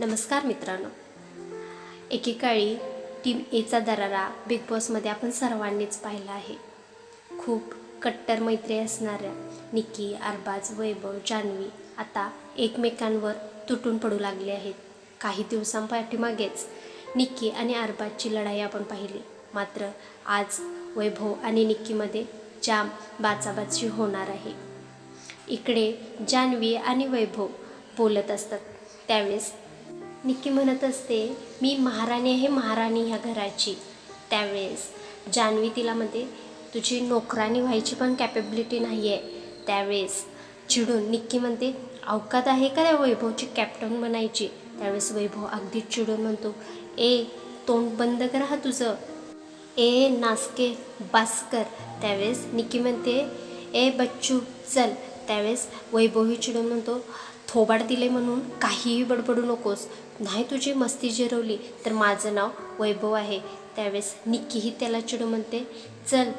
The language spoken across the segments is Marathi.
नमस्कार मित्रांनो. एकेकाळी टीम एचा दरारा बिग बॉसमध्ये आपण सर्वांनीच पाहिला आहे. खूप कट्टर मैत्री असणाऱ्या निक्की अरबाज वैभव जान्हवी आता एकमेकांवर तुटून पडू लागले आहेत. काही दिवसांपाठीमागेच निक्की आणि अरबाजची लढाई आपण पाहिली. मात्र आज वैभव आणि निक्कीमध्ये जाम बाचाबाची होणार आहे. इकडे जान्हवी आणि वैभव बोलत असतात. त्यावेळेस निक्की म्हणत असते मी महाराणी आहे महाराणी ह्या घराची. त्यावेळेस जान्हवी तिला म्हणते तुझी नोकरानी व्हायची पण कॅपेबिलिटी नाही आहे त्यावेळेस चिडून निक्की म्हणते अवकात आहे का त्या वैभवची कॅप्टन बनायची? त्यावेळेस वैभव अगदी चिडून म्हणतो ए तोंड बंद कर हा तुझं. ए नासके बास्कर त्यावेळेस निक्की म्हणते ए बच्चू चल. त्यावेळेस वैभवही चिडून म्हणतो थोबाड दिले म्हणून काहीही बडबडू नकोस. नाही तुझी मस्ती जिरवली तर माझं नाव वैभव आहे. त्यावेळेस निक्कीही त्याला चिडू म्हणते चल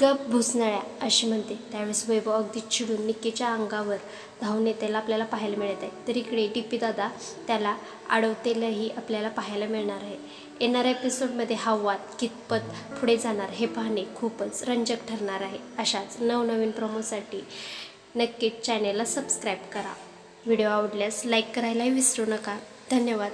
गप भुसनाळ्या अशी म्हणते. त्यावेळेस वैभव अगदी चिडून निक्कीच्या अंगावर धावून येतेला आपल्याला पाहायला मिळत आहे. तर इकडे टिपी दादा त्याला अडवतेलंही आपल्याला पाहायला मिळणार आहे. येणाऱ्या एपिसोडमध्ये हा वाद कितपत पुढे जाणार हे पाहणे खूपच रंजक ठरणार आहे. अशाच नवनवीन प्रमोसाठी नक्कीच चॅनेलला सबस्क्राईब करा. व्हिडिओ आवडल्यास लाईक करायलाही विसरू नका. धन्यवाद.